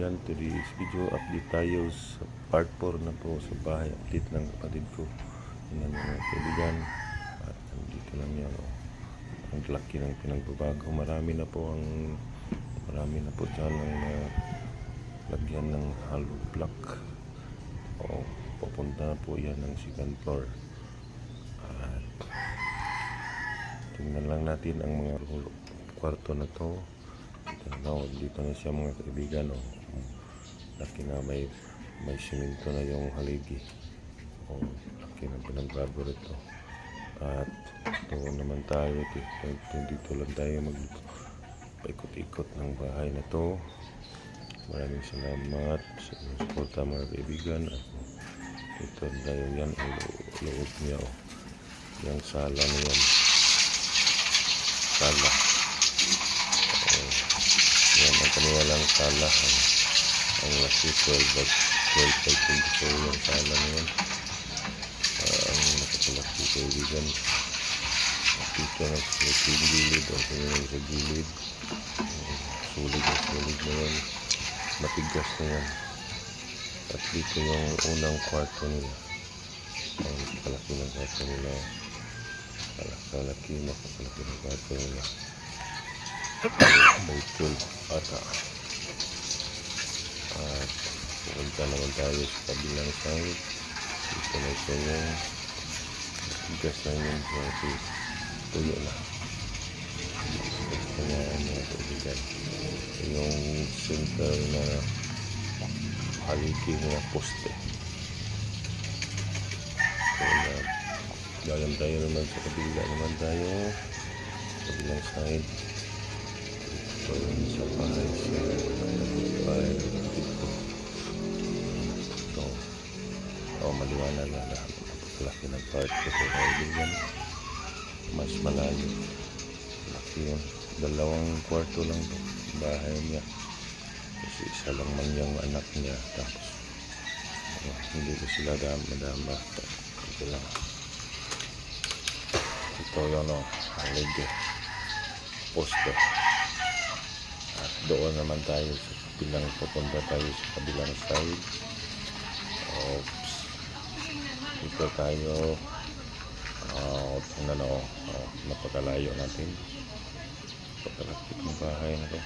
today's video update tayo sa part 4 na po sa bahay update ng kapatid ko. Yun mga kaibigan. At nandito lang yan oh. ang laki ng pinagbabago. Marami na po ang marami na po dyan ang uh, lagyan ng hollow block. O papunta na po yan ng second floor. At tingnan lang natin ang mga kwarto na to. Ano, dito na siya mga kaibigan oh. Laki na may may simento na yung haligi. Oh, laki na pinagbago rito. At ito naman tayo dito, dito lang tayo mag paikot-ikot ng bahay na to. Maraming salamat sa suporta mga kaibigan. At ito tayo yan ang lo- loob niya oh. yung sala na yan. Sala. Oh. yan ang kaniwalang sala ang, ang laki 12 by 12 by 24 yung sala na yan Ah, ang nakapalaki kaibigan dito na sa gilid o kanya sa gilid. Sulig na sulig na yan matigas na yan at dito yung unang kwarto nila. Ang kalaki ng kwarto nila. Kalaki makakalaki ng kwarto nila. May 12 ata at pupunta naman tayo sa kabilang side. Dito na siya yung matigas na yung kasi tuyo na. Gusto niya mga kaibigan. Yung center na haligi na poste. So na dayan tayo naman sa kabila naman tayo. Kabilang side. Ito yung sa bahay sa bahay oh maliwanag na na laki ng part ko sa kaibigan mas malayo. Laki yun. Dalawang kwarto lang to bahay niya. Kasi isa lang man yung anak niya. Tapos oh, hindi ko sila dam madama. Ito lang. Ito yun o haligi poste. At doon naman tayo sa kabilang papunta tayo sa kabilang side oops dito tayo. Uh, ano no. Uh, napakalayo natin. Pagkalapit ng bahay na to.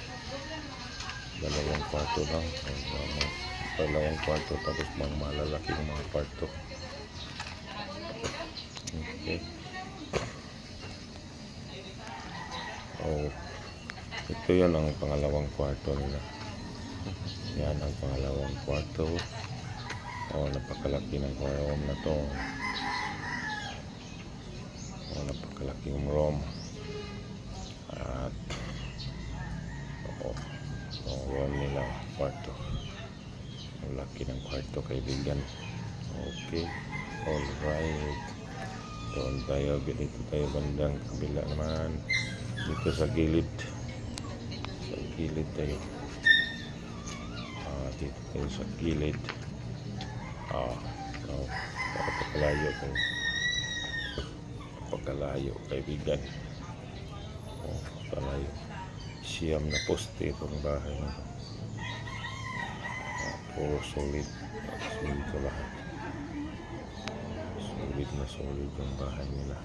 Dalawang kwarto lang. Uh, dalawang kwarto tapos mga malalaking mga kwarto. Okay. Oh ito yan ang pangalawang kwarto nila. Yan ang pangalawang kwarto oh napakalaki ng room na to. Oh napakalaking room at oo ang room nila kwarto. Ang laki ng kwarto kaibigan. Okay alright doon tayo dito tayo bandang kabila naman. Dito sa gilid. Sa gilid tayo. Ah dito tayo sa gilid ah oh, napakalayo ko. Napakalayo kaibigan. Oh napakalayo siyam na poste itong bahay na ah, puro solid. Solid sa lahat. Solid na solid yung bahay nila.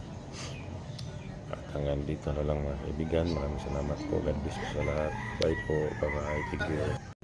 At hanggang dito na lang mga kaibigan. Maraming salamat po. God bless po sa lahat. Bye po. Bye bye